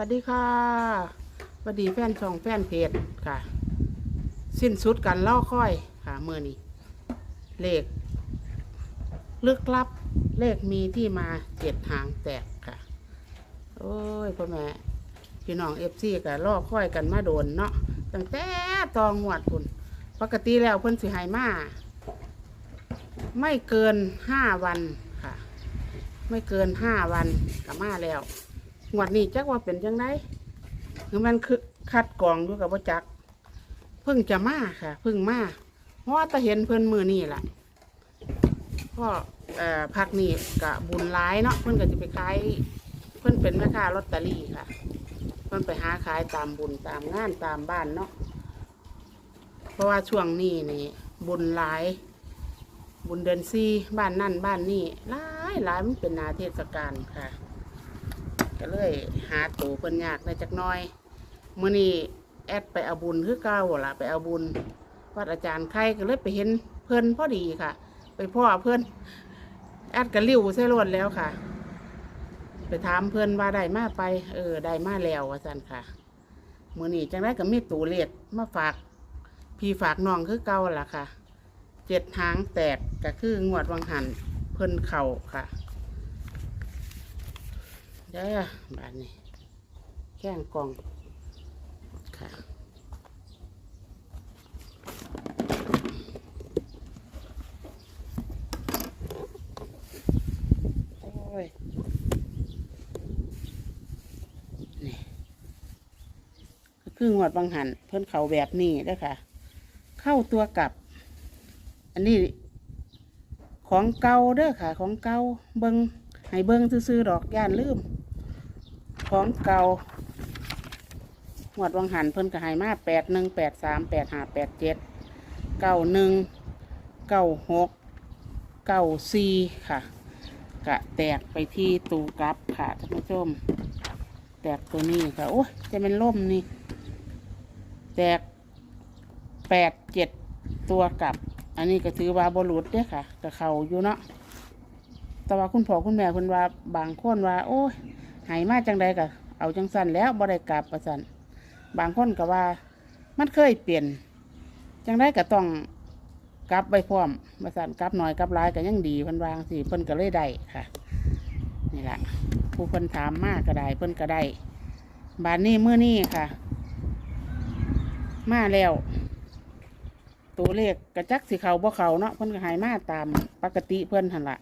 วัสดีค่ะสวัสดีแฟนช่องแฟนเพจค่ะ สิ้นสุดกันล่าค่อยค่ะเมื่อนี้เลขลึกลับเลขมีที่มาเจ็ดหางแตกค่ะ โอ้ยพ่อแม่พี่น้องเอฟซีกับล่อค่อยกันมาโดนเนาะตั้งแต่ตองหวดคุณปกติแล้วเพิ่นสิหายมาไม่เกินห้าวันค่ะ ไม่เกินห้าวันก็มาแล้ว งวดนี้จักว่าเป็นจังไดคือมันคือคัดกรองอยู่กับว่าจัก เพิ่งจะมาค่ะ เพิ่งมาเพราะว่าแตะเห็นเพิ่นมือนี่แหละพ่อเอ่อพักนี่กะบุญร้ายเนาะเพิ่นก็จะไปขายเพิ่นเป็นแม่ค้าลอตเตอรี่ค่ะ เพิ่นไปหาขายตามบุญตามงานตามบ้านเนาะเพราะว่าช่วงนี้นี่ บุญหลาย บุญเดือนซีบ้านนั่นบ้านนี่หลายหลายมันเป็นนาเทศกาลค่ะ ก็เลยหาตูเพิ่นยากได้จักน้อยมื้อนี้แอดไปเอาบุญคือเก่าล่ะไปเอาบุญวัดอาจารย์ไข่ก็เลยไปเห็นเพิ่นพอดีค่ะ ไปพ่อเพิ่นแอดก็ลิ้วใส่รถแล้วค่ะ ไปถามเพิ่นว่าได้มาไป เออได้มาแล้วว่าซั่นค่ะมื้อนี้จังได้ก็มีตูเลดมาฝากพี่ฝากน้องคือเก่าล่ะค่ะเจ็ดหางแตกก็คืองวดวังหันเพิ่นเข่าค่ะ เด้อบานนี้แข้งกล่องค่ะโอ้ยนี่คืองวดบางหันเพิ่นเขาแบบนี้ด้อค่ะ เข้าตัวกลับ อันนี้ของเก่าเด้อค่ะ ของเก่าเบิงให้เบิงซื้อๆดอกย่านลืม ของเก่าหวดวังหันเพิ่นก็ให้มาแปดหนึ่งแปดสามแปดห้าแปดเจ็ดเก้าหนึ่งเก้าหกเก้าสี่ค่ะกะแตกไปที่ตูกลับค่ะท่านผู้ชม แตกตัวนี้ค่ะโอ้ยจะเป็นล่มนี่ แตกแปดเจ็ดตัวกลับ อันนี้ก็ถือว่าบรุษเด้อค่ะกับเขาอยู่เนาะแต่ว่าคุณพ่อคุณแม่คุณว่าบางคนว่า โอ้ย หายมาจังใดก็เอาจังสันแล้วบ่ได้กลับประสันบางคนก็ว่า มันเคยเปลี่ยน จังได้ก็ต้องกลับไปพร้อมประสันกลับหน่อยกลับหลายก็ยังดีเพิ่นวางสิเพิ่นก็เลยได้ค่ะ นี่แหละผู้เพิ่นถามมากก็ได้เพิ่นก็ได้บานนี้มื้อนี้ค่ะ มาแล้ว ตัวเลขกระจักสิเขาบ่เขาเนาะเพิ่นก็หายมาตามปกติเพิ่นหันละ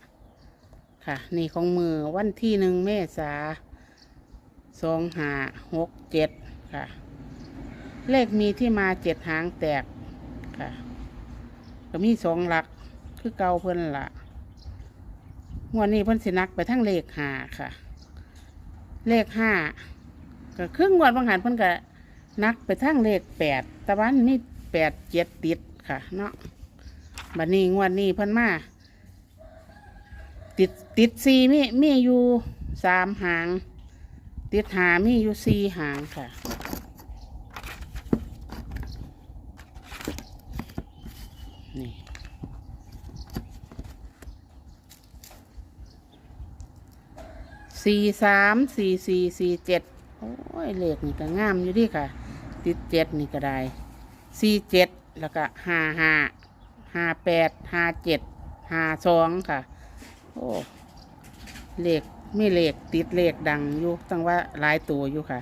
ค่ะ นี่ของมือวันที่หนึ่งเมษา สองหาหกเจ็ดค่ะ เลขมีที่มาเจ็ดหางแตกค่ะ ก็มีสองหลักคือเก่าเพิ่นละงวันนี้เพิ่นสินักไปทั้งเลขห้าค่ะ เลขห้าก็ครึ่งวันบางหันเพิ่นก็นักไปทั้งเลขแปดต่วันมีแปดเจ็ดติดค่ะ เนาะบัดนี้งวดนี้เพิ่นมาติดติดซีมีมีอยู่สามหาง ติดหามีอยู่สี่หางค่ะนี่สี่สามสี่สี่สี่เจ็ดโอ้ยเลขนี่ก็งามอยู่ดิค่ะ ติดเจ็ดนี่ก็ได้สี่เจ็ดแล้วก็ห้าห้าห้าแปดห้าเจ็ดห้าสองค่ะ โอ้เลขไม่เลขติดเลขดังอยู่ตั้งว่าหลายตัวอยู่ค่ะ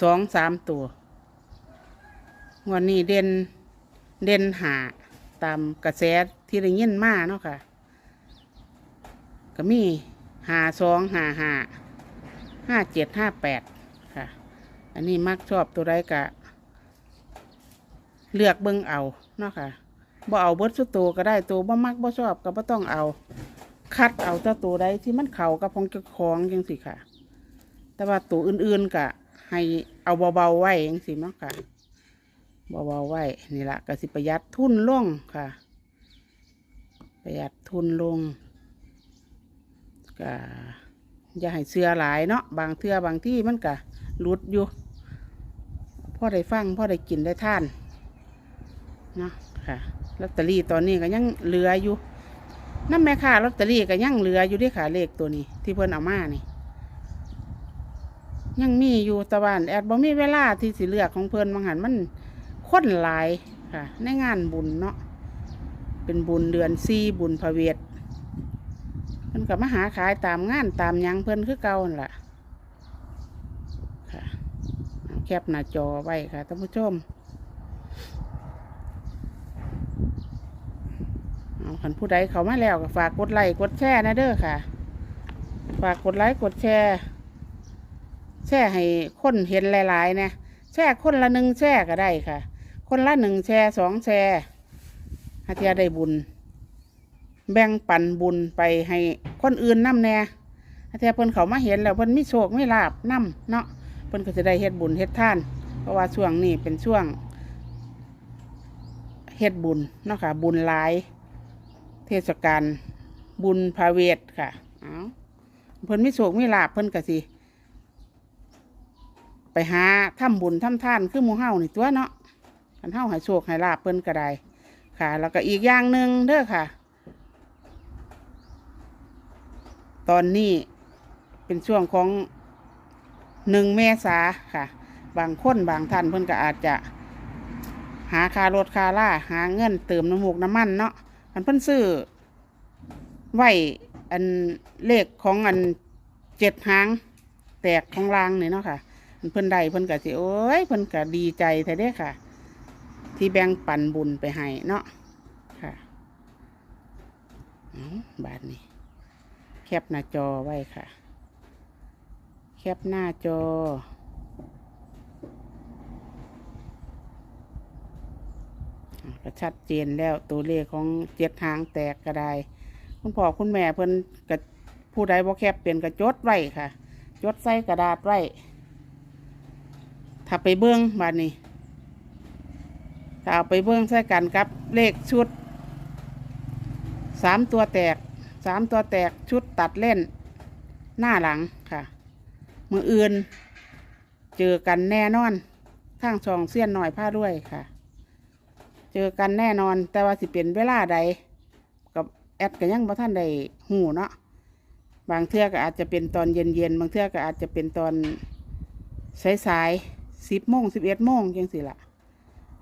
สองสามตัวงวันนี้เด่นเด่นหาตามกระแสที่ได้ยินมาเนาะค่ะ ก็มีหาสองหาหาห้าเจ็ดห้าแปดค่ะ อันนี้มักชอบตัวใดกะ เลือกเบิ่งเอาเนาะค่ะบ่เอาเบิดสุดตัวก็ได้ตัวบ่มักบ่ชอบก็บ่ต้องเอา คัดเอาแต่ตัวใดที่มันเข้ากับของเจ้าของจังสิค่ะ แต่ว่าตัวอื่นๆก็ให้เอาเบาๆไว้จังสิเนาะค่ะเบาๆไว้นี่ละก็สิประหยัดทุนลงค่ะ ประหยัดทุนลงก็อย่าให้เสื้อหลายเนาะบางเทื่อบางที่มันก็หลุดอยู่พ่อได้ฟังพ่อได้กินได้ท่านเนาะค่ะลอตเตอรี่ตอนนี้ก็ยังเหลืออยู่ น้ำแม่ค้าลอตเตอรี่ก็ยังเหลืออยู่เด้วยค่ะเลขตัวนี้ ที่เพิ่นเอามานี่ ยังมีอยู่ตะวันแอดบ่มีเวลาที่สิเลือกของเพิ่นบางหันมันคนหลายค่ะ ในงานบุญเนาะเป็นบุญเดือนซีบุญพระเวทเพิ่นก็มาหาขายตามงานตามยังเพิ่นคือเก่านั่นล่ะค่ะแคปหน้าจอไว้ค่ะท่านผู้ชม เอาคันผู้ใดเขามาแล้วก็ฝากกดไลค์กดแชร์นะเด้อค่ะ ฝากกดไลค์กดแชร์ แชร์ให้คนเห็นหลายๆนะแชร์คนละหนึ่งแชร์ก็ได้ค่ะ คนละหนึ่งแชร์สองแชร์หาเทียได้บุญ แบ่งปันบุญไปให้คนอื่นนำแน่หาเทียเพิ่นเขามาเห็นแล้วเพิ่นไมีโชคไม่ลาบนำเนาะเพิ่นก็จะได้เฮ็ดบุญเฮ็ดท่าน เพราะว่าช่วงนี้เป็นช่วงเฮ็ดบุญเนาะค่ะบุญหลาย เทศกาลบุญพาเวทค่ะ เอาเพิ่นไมีโชคมีลาบเพิ่นก็สิ ไปหาทำบุญทำท่านคือหมูเฮานี่ตัวเนาะคันเฮาให้โชคให้ลาบเพิ่นก็ได้ค่ะ แล้วก็อีกอย่างหนึ่งเด้อค่ะ ตอนนี้เป็นช่วงของหนึ่งเมษาค่ะ บางคนบางท่านเพิ่นก็อาจจะ หาคารถคาล่าหาเงินเติมน้ำมูกน้ำมันเนาะ อันเพิ่นซื้อไหวอันเลขของอันเจ็ดหาง แตกของรางนี่เนาะค่ะเพิ่นได้เพิ่นก็สิโอ้ยเพิ่นก็ดีใจแท้เด้ค่ะ ที่แบ่งปันบุญไปให้เนาะค่ะเอาบาทนี้ แคปหน้าจอไว้ค่ะ แคปหน้าจอ อะ ก็ชัดเจนแล้วตัวเลขของเจ็ดทางแตกก็ได้ คุณพ่อคุณแม่เพิ่นกับผู้ใดบ่แคปเป็นก็จดไว้ค่ะ จดใส่กระดาษไว้ถ้าไปเบิ้องบาดนี้ถ้าเอาไปเบิ้องใส่กันกับเลขชุดสามตัวแตกสามตัวแตกชุดตัดเล่น หน้าหลังค่ะ มืออื่น เจอกันแน่นอนทางช่องเสี้ยนหน่อยผ้าด้วยค่ะ เจอกันแน่นอน แต่ว่าสิเป็นเวลาใด กับแอดก็ยังบ่ท่านได้หูเนาะบางเทื่อก็อาจจะเป็นตอนเย็นๆบางเทื่อก็อาจจะเป็นตอนสายๆสิบโมงสิบเอ็ดโมงจังสิละ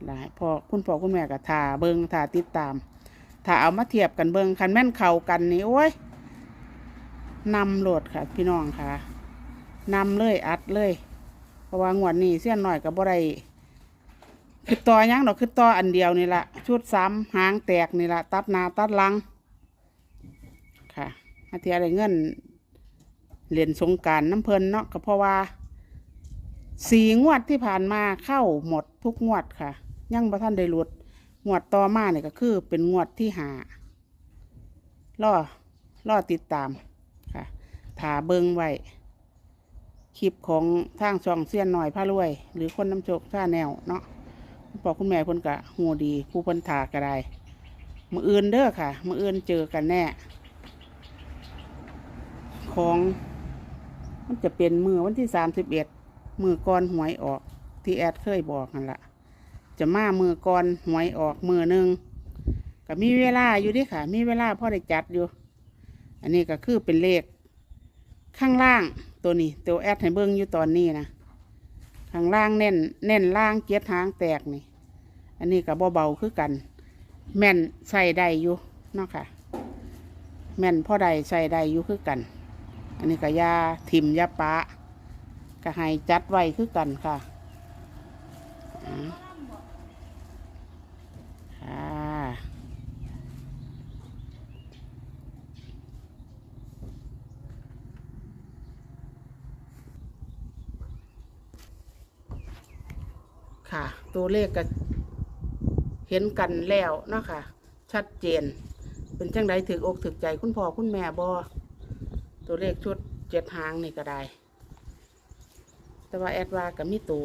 หลายพอคุณพ่อคุณแม่ก็ถ่าเบิงถ่าติดตามถ้าเอามาเทียบกันเบิงคันแม่นเข้ากันนี่โอ้ยนำโหลดค่ะ พี่น้องค่ะนำเลยอัดเลย เพราะว่างวดนี้เสี้ยนหน่อยกับบ่ได้ คือต่อยังดอกคือต่ออันเดียวนี่ละชุดซ้ำหางแตกนี่ละตัดนาตัดลัง ค่ะอาทิตย์อะไรเงินเหรียญสงการน้ำเพลินเนาะก็เพราะว่าสี่งวดที่ผ่านมาเข้าหมดทุกงวดค่ะ ยังบ่ท่านได้หลุดงวดต่อมาเนี่ยก็คือเป็นงวดที่หาล่อล่อติดตามค่ะถาเบิงไว้คลิปของทางช่องเสี้ยนหน่อยพระรวย หรือคนน้ำโชคท่าแนวเนาะ คุณพ่อคุณแม่เพิ่นกะหูดีผู้เพิ่นถาก็ได้มืออื่นเด้อค่ะ มืออื่นเจอกันแน่ ของ มันจะเป็นมือวันที่สามสิบเอ็ดมือก่อนหวยออกที่แอดเคยบอกนั่นละจะมามือก่อนหวยออกมือหนึ่งก็มีเวลาอยู่ดิค่ะ มีเวลาพ่อได้จัดอยู่ อันนี้ก็คือเป็นเลข ข้างล่างตัวนี้ ตัวแอดให้เบิ้งอยู่ตอนนี้นะ ข้างล่างแน่นแน่นล่างเกียร์ทางแตกนี่ อันนี้กับเบาๆคือกัน แม่นใส่ได้อยู่เนาะค่ะ แม่นพ่อใดใส่ได้อยู่คือกัน อันนี้กับยาถิ่มยาปะก็ให้จัดไว้คือกันค่ะอ่าค่ะค่ะ ตัวเลขก็เห็นกันแล้วเนาะค่ะ ชัดเจน เป็นจังไดถึกอกถึกใจคุณพ่อคุณแม่บอตัวเลขชุดเจ็ดหางนี่ก็ได้ แต่ว่าแอดวาก็มีตัว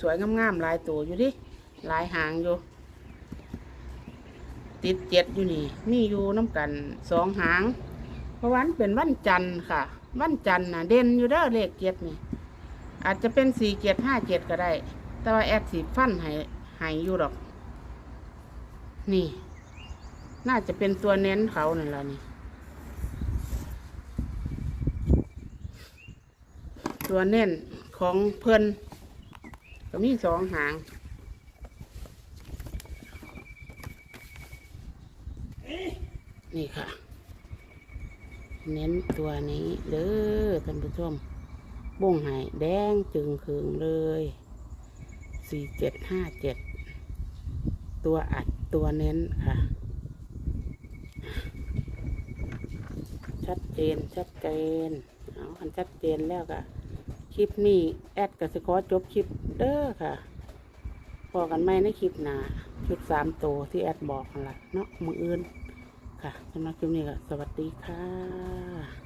สวยๆงามๆหลายตัวอยู่ดิหลายหางอยู่ ติดเจ็ดอยู่นี่มีอยู่น้ำกันสองหาง เพราะวันเป็นวันจันทร์ค่ะ วันจันทร์น่ะเด่นอยู่เด้อเลขเจ็ดนี่อาจจะเป็นสี่เจ็ดห้าเจ็ดก็ได้ แต่ว่าแอดสีฟันห้ให้อยู่ดอก นี่ น่าจะเป็นตัวเน้นเขานี่นแหละนี่ ตัวเน้นของเพิ่นก็มีสองหางนี่ค่ะ เน้นตัวนี้เด้อท่านผู้ชมบ่งหายแดงจึงคืงเลย สี่เจ็ดห้าเจ็ดตัวอัดตัวเน้นค่ะ ชัดเจนชัดเจนเอาคันชัดเจนแล้วก็คลิปนี้ แอดกับสขอจบคลิปเด้อค่ะพอกันไหมในคลิปหนาชุดสามตัวที่แอดบอกนั่นแหละเนาะมืออื่นค่ะสำหรับคลิปนี้ก็สวัสดีค่ะ